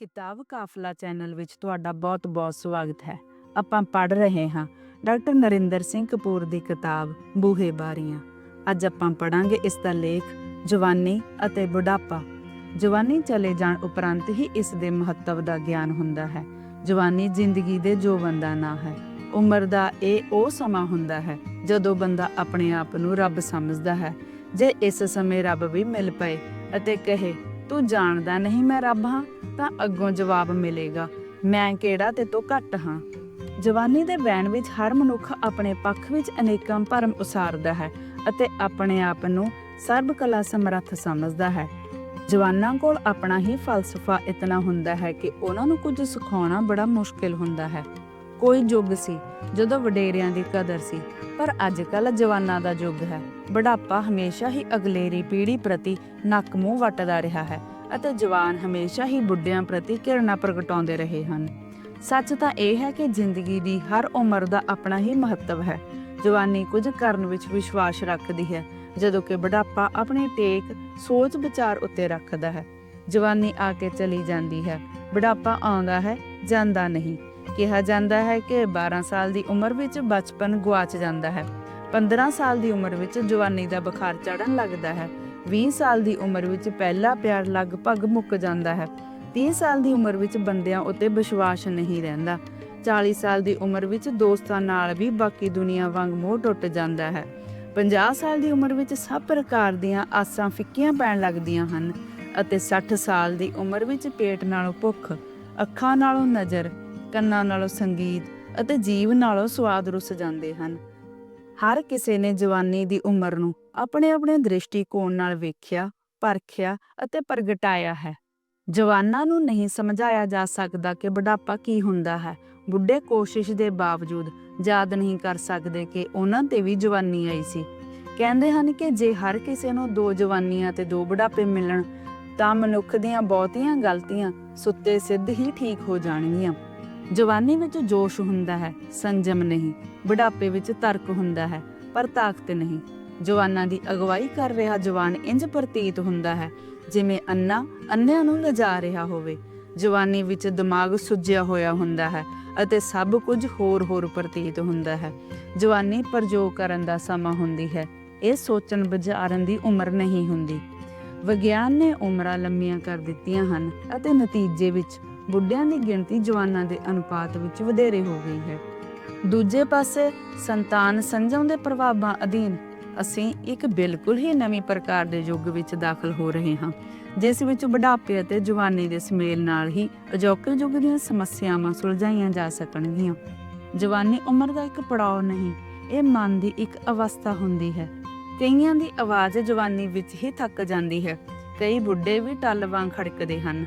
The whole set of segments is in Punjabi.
ਕਿਤਾਬ ਕਾਫਲਾ ਚੈਨਲ ਵਿੱਚ ਤੁਹਾਡਾ ਬਹੁਤ-ਬਹੁਤ ਸਵਾਗਤ ਹੈ। ਆਪਾਂ ਪੜ੍ਹ ਰਹੇ ਹਾਂ ਡਾਕਟਰ ਨਰਿੰਦਰ ਸਿੰਘ ਕਪੂਰ ਦੀ ਕਿਤਾਬ ਬੂਹੇ ਬਾਰੀਆਂ। ਅੱਜ ਆਪਾਂ ਪੜਾਂਗੇ ਇਸ ਦਾ ਲੇਖ ਜਵਾਨੀ ਅਤੇ ਬੁਢਾਪਾ। ਜਵਾਨੀ ਚਲੇ ਜਾਣ ਉਪਰੰਤ ਹੀ ਇਸ ਦੇ ਮਹੱਤਵ ਦਾ ਗਿਆਨ ਹੁੰਦਾ ਹੈ। ਜਵਾਨੀ ਜ਼ਿੰਦਗੀ ਦੇ ਜੋਵਨ ਦਾ ਨਾਂ ਹੈ, ਉਮਰ ਦਾ ਇਹ ਉਹ ਸਮਾਂ ਹੁੰਦਾ ਹੈ ਜਦੋਂ ਬੰਦਾ ਆਪਣੇ ਆਪ ਨੂੰ ਰੱਬ ਸਮਝਦਾ ਹੈ। ਜੇ ਇਸ ਸਮੇਂ ਰੱਬ ਵੀ ਮਿਲ ਪਏ ਅਤੇ ਕਹੇ ਤੂੰ ਜਾਣਦਾ ਨਹੀਂ ਮੈਂ ਰੱਬ ਹਾਂ, ਤਾਂ ਅੱਗੋਂ ਜਵਾਬ ਮਿਲੇਗਾ। ਮੈਂ ਕਿਹੜਾ ਤੇ ਤੋਂ ਘੱਟ ਹਾਂ? ਜਵਾਨੀ ਦੇ ਵੈਣ ਵਿੱਚ ਹਰ ਮਨੁੱਖ ਆਪਣੇ ਪੱਖ ਵਿੱਚ ਅਨੇਕਾਂ ਭਰਮ ਉਸਾਰਦਾ ਹੈ ਅਤੇ ਆਪਣੇ ਆਪ ਨੂੰ ਸਰਬ ਕਲਾ ਸਮਰੱਥ ਸਮਝਦਾ ਹੈ। ਜਵਾਨਾਂ ਕੋਲ ਆਪਣਾ ਹੀ ਫਲਸਫਾ ਇਤਨਾ ਹੁੰਦਾ ਹੈ ਕਿ ਉਹਨਾਂ ਨੂੰ ਕੁਝ ਸਿਖਾਉਣਾ ਬੜਾ ਮੁਸ਼ਕਿਲ ਹੁੰਦਾ ਹੈ। ਕੋਈ ਯੁੱਗ ਸੀ ਜਦੋਂ ਵਡੇਰਿਆਂ ਦੀ ਕਦਰ ਸੀ ਪਰ ਅੱਜ ਕੱਲ ਜਵਾਨਾਂ ਦਾ ਯੁੱਗ ਹੈ। ਬੁਢਾਪਾ ਹਮੇਸ਼ਾ ਹੀ ਅਗਲੇਰੀ ਪੀੜ੍ਹੀ ਪ੍ਰਤੀ ਨੱਕ ਮੂੰਹ ਵੱਟਦਾ ਰਿਹਾ ਹੈ ਅਤੇ ਜਵਾਨ ਹਮੇਸ਼ਾ ਹੀ ਬੁੱਢਿਆਂ ਪ੍ਰਤੀ ਘਿਰਣਾ ਪ੍ਰਗਟਾਉਂਦੇ ਰਹੇ ਹਨ। ਸੱਚ ਤਾਂ ਇਹ ਹੈ ਕਿ ਜ਼ਿੰਦਗੀ ਦੀ ਹਰ ਉਮਰ ਦਾ ਆਪਣਾ ਹੀ ਮਹੱਤਵ ਹੈ। ਜਵਾਨੀ ਕੁਝ ਕਰਨ ਵਿੱਚ ਵਿਸ਼ਵਾਸ ਰੱਖਦੀ ਹੈ, ਜਦੋਂ ਕਿ ਬੁਢਾਪਾ ਆਪਣੀ ਟੇਕ, ਸੋਚ ਵਿਚਾਰ ਉੱਤੇ ਰੱਖਦਾ ਹੈ। ਜਵਾਨੀ ਆ ਕੇ ਚਲੀ ਜਾਂਦੀ ਹੈ, ਬੁਢਾਪਾ ਆਉਂਦਾ ਹੈ, ਜਾਂਦਾ ਨਹੀਂ। ਕਿਹਾ ਜਾਂਦਾ ਹੈ ਕਿ 12 ਸਾਲ ਦੀ ਉਮਰ ਵਿੱਚ ਬਚਪਨ ਗੁਆਚ ਜਾਂਦਾ ਹੈ। 15 ਸਾਲ ਦੀ ਉਮਰ ਵਿੱਚ ਜਵਾਨੀ ਦਾ ਬੁਖਾਰ ਚੜਨ ਲੱਗਦਾ ਹੈ। 20 ਸਾਲ ਦੀ ਉਮਰ ਵਿੱਚ ਪਹਿਲਾ ਪਿਆਰ ਲਗਭਗ ਮੁੱਕ ਜਾਂਦਾ ਹੈ। 30 ਸਾਲ ਦੀ ਉਮਰ ਵਿੱਚ ਬੰਦਿਆਂ ਉੱਤੇ ਵਿਸ਼ਵਾਸ ਨਹੀਂ ਰਹਿੰਦਾ। 40 ਸਾਲ ਦੀ ਉਮਰ ਵਿੱਚ ਦੋਸਤਾਂ ਨਾਲ ਵੀ ਬਾਕੀ ਦੁਨੀਆ ਵਾਂਗ ਮੋਹ ਟੁੱਟ ਜਾਂਦਾ ਹੈ। 50 ਸਾਲ ਦੀ ਉਮਰ ਵਿੱਚ ਸਭ ਪ੍ਰਕਾਰ ਦੀਆਂ ਆਸਾਂ ਫਿੱਕੀਆਂ ਪੈਣ ਲੱਗਦੀਆਂ ਹਨ ਅਤੇ 60 ਸਾਲ ਦੀ ਉਮਰ ਵਿੱਚ ਪੇਟ ਨਾਲੋਂ ਭੁੱਖ, ਅੱਖਾਂ ਨਾਲੋਂ ਨਜ਼ਰ ਕੰਨਾਂ ਨਾਲੋਂ ਸੰਗੀਤ ਅਤੇ ਜੀਵ ਨਾਲੋਂ ਸਵਾਦ ਰੁੱਸ ਜਾਂਦੇ ਹਨ। ਹਰ ਕਿਸੇ ਨੇ ਜਵਾਨੀ ਦੀ ਉਮਰ ਨੂੰ ਆਪਣੇ ਆਪਣੇ ਦ੍ਰਿਸ਼ਟੀਕੋਣ ਨਾਲ ਵੇਖਿਆ, ਪਰਖਿਆ ਅਤੇ ਪ੍ਰਗਟਾਇਆ ਹੈ। ਜਵਾਨਾਂ ਨੂੰ ਨਹੀਂ ਸਮਝਾਇਆ ਜਾ ਸਕਦਾ ਕਿ ਬੁਢਾਪਾ ਕੀ ਹੁੰਦਾ ਹੈ। ਬੁੱਢੇ ਕੋਸ਼ਿਸ਼ ਦੇ ਬਾਵਜੂਦ ਯਾਦ ਨਹੀਂ ਕਰ ਸਕਦੇ ਕਿ ਉਹਨਾਂ ਤੇ ਵੀ ਜਵਾਨੀ ਆਈ ਸੀ। ਕਹਿੰਦੇ ਹਨ ਕਿ ਜੇ ਹਰ ਕਿਸੇ ਨੂੰ ਦੋ ਜਵਾਨੀਆਂ ਤੇ ਦੋ ਬੁਢਾਪੇ ਮਿਲਣ, ਤਾਂ ਮਨੁੱਖ ਦੀਆਂ ਬਹੁਤੀਆਂ ਗਲਤੀਆਂ ਸੁੱਤੇ ਸਿੱਧ ਹੀ ਠੀਕ ਹੋ ਜਾਣਗੀਆਂ। ਜਵਾਨੀ ਵਿੱਚ ਜੋਸ਼ ਹੁੰਦਾ ਹੈ, ਸੰਜਮ ਨਹੀਂ, ਬੁਢਾਪੇ ਵਿੱਚ ਤਰਕ ਹੁੰਦਾ ਹੈ, ਪਰ ਤਾਕਤ ਨਹੀਂ। ਜਵਾਨਾਂ ਦੀ ਅਗਵਾਈ ਕਰ ਰਿਹਾ ਜਵਾਨ ਇੰਜ ਪ੍ਰਤੀਤ ਹੁੰਦਾ ਹੈ, ਜਿਵੇਂ ਅੰਨਾ ਅੰਨਿਆਂ ਨੂੰ ਲਿਜਾ ਰਿਹਾ ਹੋਵੇ। ਜਵਾਨੀ ਵਿੱਚ ਦਿਮਾਗ ਸੁੱਜਿਆ ਹੋਇਆ ਹੁੰਦਾ ਹੈ ਅਤੇ ਸਭ ਕੁਝ ਹੋਰ-ਹੋਰ ਪ੍ਰਤੀਤ ਹੁੰਦਾ ਹੈ। ਜਵਾਨੀ ਪ੍ਰਯੋਗ ਕਰਨ ਦਾ ਸਮਾਂ ਹੁੰਦੀ ਹੈ, ਇਹ ਸੋਚਣ ਵਿਚਾਰਨ ਦੀ ਉਮਰ ਨਹੀਂ ਹੁੰਦੀ। ਵਿਗਿਆਨ ਨੇ ਉਮਰਾਂ ਲੰਮੀਆਂ ਕਰ ਦਿੱਤੀਆਂ ਹਨ ਅਤੇ ਨਤੀਜੇ ਵਿੱਚ ਬੁੱਢਿਆਂ ਦੀ ਗਿਣਤੀ ਜਵਾਨਾਂ ਦੇ ਅਨੁਪਾਤ ਵਿੱਚ ਵਧੇਰੇ ਹੋ ਗਈ ਹੈ। ਦੂਜੇ ਪਾਸੇ, ਸੰਤਾਨ ਸੰਜਮ ਦੇ ਪ੍ਰਭਾਵਾਂ ਅਧੀਨ ਅਸੀਂ ਇੱਕ ਬਿਲਕੁਲ ਹੀ ਨਵੀਂ ਪ੍ਰਕਾਰ ਦੇ ਯੁੱਗ ਵਿੱਚ ਦਾਖਲ ਹੋ ਰਹੇ ਹਾਂ, ਜਿਸ ਵਿੱਚ ਬੁਢਾਪੇ ਅਤੇ ਜਵਾਨੀ ਦੇ ਸਮੇਲ ਨਾਲ ਹੀ ਅਜੋਕੇ ਯੁੱਗ ਦੀਆਂ ਸਮੱਸਿਆਵਾਂ ਸੁਲਝਾਈਆਂ ਜਾ ਸਕਣਗੀਆਂ। ਜਵਾਨੀ ਉਮਰ ਦਾ ਇੱਕ ਪੜਾਅ ਨਹੀਂ, ਇਹ ਮਨ ਦੀ ਇੱਕ ਅਵਸਥਾ ਹੁੰਦੀ ਹੈ। ਕਈਆਂ ਦੀ ਆਵਾਜ਼ ਜਵਾਨੀ ਵਿੱਚ ਹੀ ਥੱਕ ਜਾਂਦੀ ਹੈ, ਕਈ ਬੁੱਢੇ ਵੀ ਟੱਲ ਵਾਂਗ ਖੜਕਦੇ ਹਨ।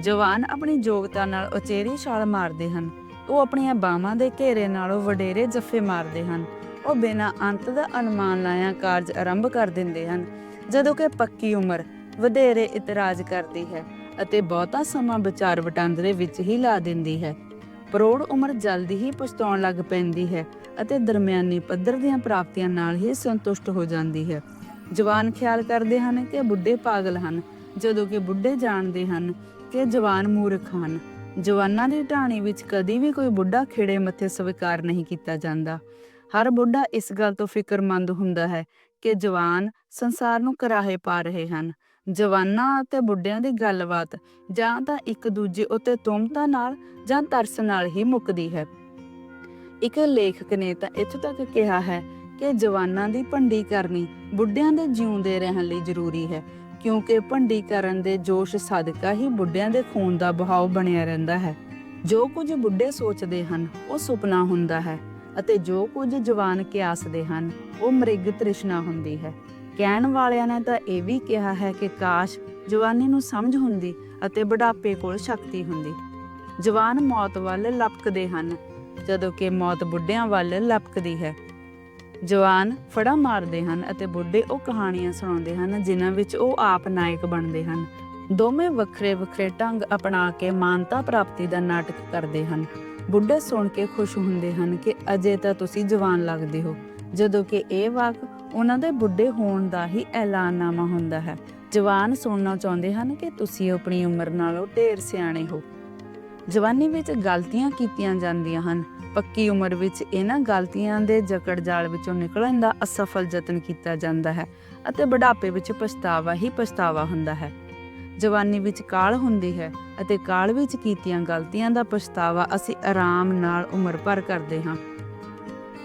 ਜਵਾਨ ਆਪਣੀ ਯੋਗਤਾ ਨਾਲ ਉਚੇਰੀ ਛਾਲ ਮਾਰਦੇ ਹਨ। ਉਹ ਆਪਣੀਆਂ ਬਾਹਾਂ ਦੇ ਘੇਰੇ ਨਾਲੋਂ ਵਡੇਰੇ ਜੱਫੇ ਮਾਰਦੇ ਹਨ। ਉਹ ਬਿਨਾਂ ਅੰਤ ਦਾ ਅਨੁਮਾਨ ਲਾਇਆ ਕਾਰਜ ਆਰੰਭ ਕਰ ਦਿੰਦੇ ਹਨ, ਜਦੋਂ ਕਿ ਪੱਕੀ ਉਮਰ ਵਧੇਰੇ ਇਤਰਾਜ਼ ਕਰਦੀ ਹੈ ਅਤੇ ਬਹੁਤਾ ਸਮਾਂ ਵਿਚਾਰ ਵਟਾਂਦਰੇ ਵਿੱਚ ਹੀ ਲਾ ਦਿੰਦੀ ਹੈ। ਪ੍ਰੋੜ ਉਮਰ ਜਲਦੀ ਹੀ ਪਛਤਾਉਣ ਲੱਗ ਪੈਂਦੀ ਹੈ ਅਤੇ ਦਰਮਿਆਨੀ ਪੱਧਰ ਦੀਆਂ ਪ੍ਰਾਪਤੀਆਂ ਨਾਲ ਹੀ ਸੰਤੁਸ਼ਟ ਹੋ ਜਾਂਦੀ ਹੈ। ਜਵਾਨ ਖਿਆਲ ਕਰਦੇ ਹਨ ਕਿ ਬੁੱਢੇ ਪਾਗਲ ਹਨ, ਜਦੋਂ ਕਿ ਬੁੱਢੇ ਜਾਣਦੇ ਹਨ ਕਿ ਜਵਾਨ ਮੂਰਖ ਹਨ। ਜਵਾਨਾਂ ਦੀ ਢਾਣੀ ਵਿੱਚ ਕਦੀ ਵੀ ਕੋਈ ਬੁੱਢਾ ਖੇੜੇ ਮੱਥੇ ਸਵੀਕਾਰ ਨਹੀਂ ਕੀਤਾ ਜਾਂਦਾ। ਹਰ ਬੁੱਢਾ ਇਸ ਗੱਲ ਤੋਂ ਫਿਕਰਮੰਦ ਹੁੰਦਾ ਹੈ ਕਿ ਜਵਾਨ ਸੰਸਾਰ ਨੂੰ ਕਰਾਹੇ ਪਾ ਰਹੇ ਹਨ। ਜਵਾਨਾਂ ਅਤੇ ਬੁੱਢਿਆਂ ਦੀ ਗੱਲਬਾਤ ਜਾਂ ਤਾਂ ਇੱਕ ਦੂਜੇ ਉੱਤੇ ਤੁਮਤਾ ਨਾਲ ਜਾਂ ਤਰਸ ਨਾਲ ਹੀ ਮੁੱਕਦੀ ਹੈ। ਇੱਕ ਲੇਖਕ ਨੇ ਤਾਂ ਇੱਥੋਂ ਤੱਕ ਕਿਹਾ ਹੈ ਕਿ ਜਵਾਨਾਂ ਦੀ ਭੰਡੀ ਕਰਨੀ ਬੁੱਢਿਆਂ ਦੇ ਜਿਉਂਦੇ ਰਹਿਣ ਲਈ ਜ਼ਰੂਰੀ ਹੈ। ਕਿਉਂਕਿ ਭੰਡੀ ਕਰਨ ਦੇ ਜੋਸ਼ ਸਦਕਾ ਹੀ ਬੁੱਢਿਆਂ ਦੇ ਖੂਨ ਦਾ ਬਹਾਵ ਬਣਿਆ ਰਹਿੰਦਾ ਹੈ। ਜੋ ਕੁਝ ਬੁੱਢੇ ਸੋਚਦੇ ਹਨ, ਉਹ ਸੁਪਨਾ ਹੁੰਦਾ ਹੈ ਅਤੇ ਜੋ ਕੁਝ ਜਵਾਨ ਕਿਆਸਦੇ ਹਨ, ਉਹ ਮ੍ਰਿਗ ਤ੍ਰਿਸ਼ਨਾ ਹੁੰਦੀ ਹੈ। ਕਹਿਣ ਵਾਲਿਆਂ ਨੇ ਤਾਂ ਇਹ ਵੀ ਕਿਹਾ ਹੈ ਕਿ ਕਾਸ਼ ਜਵਾਨੀ ਨੂੰ ਸਮਝ ਹੁੰਦੀ ਅਤੇ ਬੁਢਾਪੇ ਕੋਲ ਸ਼ਕਤੀ ਹੁੰਦੀ। ਜਵਾਨ ਮੌਤ ਵੱਲ ਲਪਕਦੇ ਹਨ, ਜਦੋਂ ਕਿ ਮੌਤ ਬੁੱਢਿਆਂ ਵੱਲ ਲਪਕਦੀ ਹੈ। ਜਵਾਨ ਫੜਾ ਮਾਰਦੇ ਹਨ ਅਤੇ ਬੁੱਢੇ ਉਹ ਕਹਾਣੀਆਂ ਸੁਣਾਉਂਦੇ ਹਨ, ਜਿਨ੍ਹਾਂ ਵਿੱਚ ਉਹ ਆਪ ਨਾਇਕ ਬਣਦੇ ਹਨ। ਦੋਵੇਂ ਵੱਖਰੇ ਵੱਖਰੇ ਢੰਗ ਅਪਣਾ ਕੇ ਮਾਨਤਾ ਪ੍ਰਾਪਤੀ ਦਾ ਨਾਟਕ ਕਰਦੇ ਹਨ। ਬੁੱਢੇ ਸੁਣ ਕੇ ਖੁਸ਼ ਹੁੰਦੇ ਹਨ ਕਿ ਅਜੇ ਤਾਂ ਤੁਸੀਂ ਜਵਾਨ ਲੱਗਦੇ ਹੋ। ਜਦੋਂ ਕਿ ਇਹ ਵਾਕ ਉਹਨਾਂ ਦੇ ਬੁੱਢੇ ਹੋਣ ਦਾ ਹੀ ਐਲਾਨਨਾਮਾ ਹੁੰਦਾ ਹੈ। ਜਵਾਨ ਸੁਣਨਾ ਚਾਹੁੰਦੇ ਹਨ ਕਿ ਤੁਸੀਂ ਆਪਣੀ ਉਮਰ ਨਾਲੋਂ ਢੇਰ ਸਿਆਣੇ ਹੋ। ਜਵਾਨੀ ਵਿੱਚ ਗਲਤੀਆਂ ਕੀਤੀਆਂ ਜਾਂਦੀਆਂ ਹਨ। ਪੱਕੀ ਉਮਰ ਵਿੱਚ ਇਹਨਾਂ ਗਲਤੀਆਂ ਦੇ ਜਕੜ ਜਾਲ ਵਿੱਚੋਂ ਨਿਕਲਣ ਦਾ ਅਸਫਲ ਯਤਨ ਕੀਤਾ ਜਾਂਦਾ ਹੈ ਅਤੇ ਬੁਢਾਪੇ ਵਿੱਚ ਪਛਤਾਵਾ ਹੀ ਪਛਤਾਵਾ ਹੁੰਦਾ ਹੈ। ਜਵਾਨੀ ਵਿੱਚ ਕਾਲ ਹੁੰਦੀ ਹੈ ਅਤੇ ਕਾਲ ਵਿੱਚ ਕੀਤੀਆਂ ਗਲਤੀਆਂ ਦਾ ਪਛਤਾਵਾ ਅਸੀਂ ਆਰਾਮ ਨਾਲ ਉਮਰ ਭਰ ਕਰਦੇ ਹਾਂ।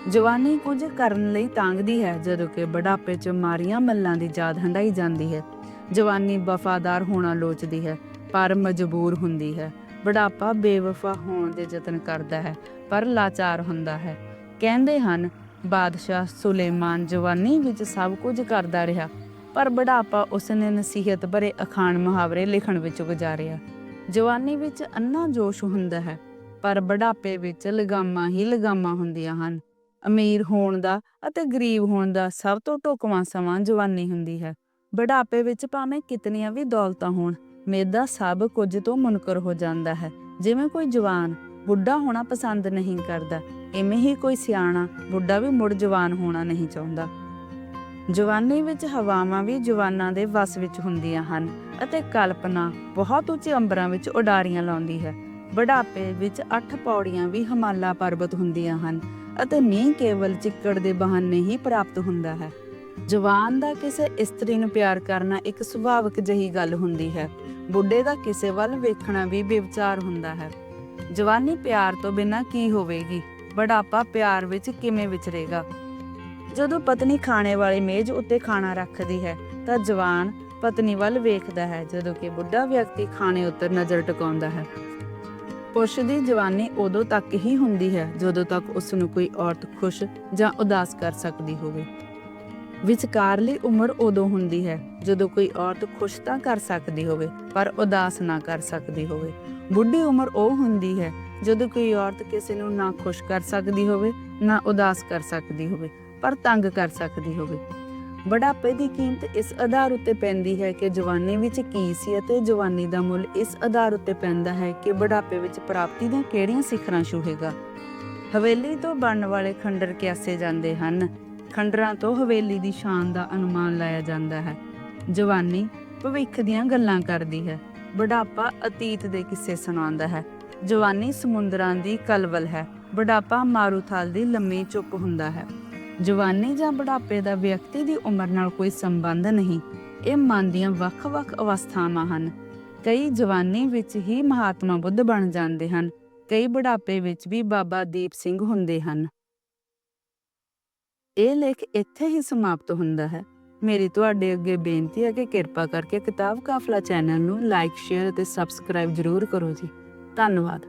ਜਵਾਨੀ ਕੁਝ ਕਰਨ ਲਈ ਤਾਂਗਦੀ ਹੈ ਜਦੋਂ ਕਿ ਬੁਢਾਪੇ 'ਚ ਮਾਰੀਆਂ ਮੱਲਾਂ ਦੀ ਯਾਦ ਹੰਡਾਈ ਜਾਂਦੀ ਹੈ। ਜਵਾਨੀ ਵਫਾਦਾਰ ਹੋਣਾ ਲੋਚਦੀ ਹੈ, ਪਰ ਮਜਬੂਰ ਹੁੰਦੀ ਹੈ। ਬੁਢਾਪਾ ਬੇਵਫਾ ਹੋਣ ਦੇ ਯਤਨ ਕਰਦਾ ਹੈ, ਪਰ ਲਾਚਾਰ ਹੁੰਦਾ ਹੈ। ਕਹਿੰਦੇ ਹਨ, ਬਾਦਸ਼ਾਹ ਸੁਲੇਮਾਨ ਜਵਾਨੀ ਵਿੱਚ ਸਭ ਕੁਝ ਕਰਦਾ ਰਿਹਾ, ਪਰ ਬੁਢਾਪਾ ਉਸਨੇ ਨਸੀਹਤ ਭਰੇ ਅਖਾਣ ਮੁਹਾਵਰੇ ਲਿਖਣ ਵਿੱਚ ਗੁਜ਼ਾਰਿਆ। ਜਵਾਨੀ ਵਿੱਚ ਅੰਨਾ ਜੋਸ਼ ਹੁੰਦਾ ਹੈ, ਪਰ ਬੁਢਾਪੇ ਵਿੱਚ ਲਗਾਮਾਂ ਹੀ ਲਗਾਮਾਂ ਹੁੰਦੀਆਂ ਹਨ। ਅਮੀਰ ਹੋਣ ਦਾ ਅਤੇ ਗਰੀਬ ਹੋਣ ਦਾ ਸਭ ਤੋਂ ਢੁਕਵਾਂ ਸਮਾਂ ਜਵਾਨੀ ਹੁੰਦੀ ਹੈ। ਬੁਢਾਪੇ ਵਿੱਚ ਭਾਵੇਂ ਕਿਤਨੀਆਂ ਵੀ ਦੌਲਤਾਂ ਹੋਣ ਮੇਦਾ ਸਭ ਕੁਝ ਤੋਂ ਮੁਨਕਰ ਹੋ ਜਾਂਦਾ ਹੈ। ਜਿਵੇਂ ਕੋਈ ਜਵਾਨ ਬੁੱਢਾ ਹੋਣਾ ਪਸੰਦ ਨਹੀਂ ਕਰਦਾ ਐਵੇਂ ਹੀ ਕੋਈ ਸਿਆਣਾ ਬੁੱਢਾ ਵੀ ਮੁੜ ਜਵਾਨ ਹੋਣਾ ਨਹੀਂ ਚਾਹੁੰਦਾ। ਜਵਾਨੀ ਵਿੱਚ ਹਵਾਵਾਂ ਵੀ ਜਵਾਨਾਂ ਦੇ ਵਸ ਵਿੱਚ ਹੁੰਦੀਆਂ ਹਨ ਅਤੇ ਕਲਪਨਾ ਬਹੁਤ ਉੱਚੇ ਅੰਬਰਾਂ ਵਿੱਚ ਉਡਾਰੀਆਂ ਲਾਉਂਦੀ ਹੈ। ਬੁਢਾਪੇ ਵਿੱਚ ਅੱਠ ਪੌੜੀਆਂ ਵੀ ਹਿਮਾਲਾ ਪਰਬਤ ਹੁੰਦੀਆਂ ਹਨ ਅਤੇ ਮੀਂਹ ਕੇਵਲ ਚਿੱਕੜ ਦੇ ਬਹਾਨੇ ਹੀ ਪ੍ਰਾਪਤ ਹੁੰਦਾ ਹੈ। ਜਵਾਨ ਦਾ ਕਿਸੇ ਇਸਤਰੀ ਨੂੰ ਪਿਆਰ ਕਰਨਾ ਇੱਕ ਸੁਭਾਵਿਕ ਜਹੀ ਗੱਲ ਹੁੰਦੀ ਹੈ। ਬੁੱਢੇ ਦਾ ਕਿਸੇ ਵੱਲ ਵੇਖਣਾ ਵੀ ਬੇਵਿਚਾਰ ਹੁੰਦਾ ਹੈ। ਜਵਾਨੀ ਪਿਆਰ ਤੋਂ ਬਿਨਾਂ ਕੀ ਹੋਵੇਗੀ? ਬੁਢਾਪਾ ਪਿਆਰ ਵਿੱਚ ਕਿਵੇਂ ਵਿਚਰੇਗਾ? ਜਦੋਂ ਪਤਨੀ ਖਾਣੇ ਵਾਲੀ ਮੇਜ਼ ਉੱਤੇ ਖਾਣਾ ਰੱਖਦੀ ਹੈ, ਤਾਂ ਜਵਾਨ ਪਤਨੀ ਵੱਲ ਵੇਖਦਾ ਹੈ, ਜਦੋਂ ਕਿ ਬੁੱਢਾ ਵਿਅਕਤੀ ਖਾਣੇ ਉੱਤੇ ਨਜ਼ਰ ਟਿਕਾਉਂਦਾ ਹੈ। ਪੁਰਸ਼ ਦੀ ਜਵਾਨੀ ਉਦੋਂ ਤੱਕ ਹੀ ਹੁੰਦੀ ਹੈ, ਜਦੋਂ ਤੱਕ ਉਸ ਨੂੰ ਕੋਈ ਔਰਤ ਖੁਸ਼ ਜਾਂ ਉਦਾਸ ਕਰ ਸਕਦੀ ਹੋਵੇ। ਵਿਚਕਾਰਲੀ ਉਮਰ ਉਦੋਂ ਹੁੰਦੀ ਹੈ ਜਦੋਂ ਕੋਈ ਔਰਤ ਖੁਸ਼ ਤਾਂ ਕਰ ਸਕਦੀ ਹੋਵੇ, ਪਰ ਉਦਾਸ ਨਾ ਕਰ ਸਕਦੀ ਹੋਵੇ। ਬੁੱਢੀ ਉਮਰ ਉਹ ਹੁੰਦੀ ਹੈ ਜਦੋਂ ਕੋਈ ਔਰਤ ਕਿਸੇ ਨੂੰ ਨਾ ਖੁਸ਼ ਕਰ ਸਕਦੀ ਹੋਵੇ, ਨਾ ਉਦਾਸ ਕਰ ਸਕਦੀ ਹੋਵੇ, ਪਰ ਤੰਗ ਕਰ ਸਕਦੀ ਹੋਵੇ। ਬੁਢਾਪੇ ਦੀ ਕੀਮਤ ਇਸ ਆਧਾਰ ਉੱਤੇ ਪੈਂਦੀ ਹੈ ਕਿ ਜਵਾਨੀ ਵਿੱਚ ਕੀ ਸੀ ਅਤੇ ਜਵਾਨੀ ਦਾ ਮੁੱਲ ਇਸ ਆਧਾਰ ਉੱਤੇ ਪੈਂਦਾ ਹੈ ਕਿ ਬੁਢਾਪੇ ਵਿੱਚ ਪ੍ਰਾਪਤੀ ਦੀਆਂ ਕਿਹੜੀਆਂ ਸਿਖਰਾਂ ਛੂਹੇਗਾ। ਹਵੇਲੀ ਤੋਂ ਬਣਨ ਵਾਲੇ ਖੰਡਰ ਕਿਆਸੇ ਜਾਂਦੇ ਹਨ। ਖੰਡਰਾਂ ਤੋਂ ਹਵੇਲੀ ਦੀ ਸ਼ਾਨ ਦਾ ਅਨੁਮਾਨ ਲਾਇਆ ਜਾਂਦਾ ਹੈ। ਜਵਾਨੀ ਭਵਿੱਖ ਦੀਆਂ ਗੱਲਾਂ ਕਰਦੀ ਹੈ। ਬੁਢਾਪਾ ਅਤੀਤ ਦੇ ਕਿੱਸੇ ਸੁਣਾਉਂਦਾ ਹੈ। ਜਵਾਨੀ ਸਮੁੰਦਰਾਂ ਦੀ ਕਲਵਲ ਹੈ। ਬੁਢਾਪਾ ਮਾਰੂਥਲ ਦੀ ਲੰਮੀ ਚੁੱਪ ਹੁੰਦਾ ਹੈ। ਜਵਾਨੀ ਜਾਂ ਬੁਢਾਪੇ ਦਾ ਵਿਅਕਤੀ ਦੀ ਉਮਰ ਨਾਲ ਕੋਈ ਸੰਬੰਧ ਨਹੀਂ। ਇਹ ਮਨ ਦੀਆਂ ਵੱਖ-ਵੱਖ ਅਵਸਥਾਵਾਂ ਹਨ। ਕਈ ਜਵਾਨੀ ਵਿੱਚ ਹੀ ਮਹਾਤਮਾ ਬੁੱਧ ਬਣ ਜਾਂਦੇ ਹਨ। ਕਈ ਬੁਢਾਪੇ ਵਿੱਚ ਵੀ ਬਾਬਾ ਦੀਪ ਸਿੰਘ ਹੁੰਦੇ ਹਨ। ਇਹ ਲੇਖ ਇੱਥੇ ਹੀ ਸਮਾਪਤ ਹੁੰਦਾ ਹੈ। ਮੇਰੀ ਤੁਹਾਡੇ ਅੱਗੇ ਬੇਨਤੀ ਹੈ ਕਿ ਕਿਰਪਾ ਕਰਕੇ ਕਿਤਾਬ ਕਾਫਲਾ ਚੈਨਲ ਨੂੰ ਲਾਈਕ, ਸ਼ੇਅਰ ਅਤੇ ਸਬਸਕ੍ਰਾਈਬ ਜ਼ਰੂਰ ਕਰੋ ਜੀ। ਧੰਨਵਾਦ।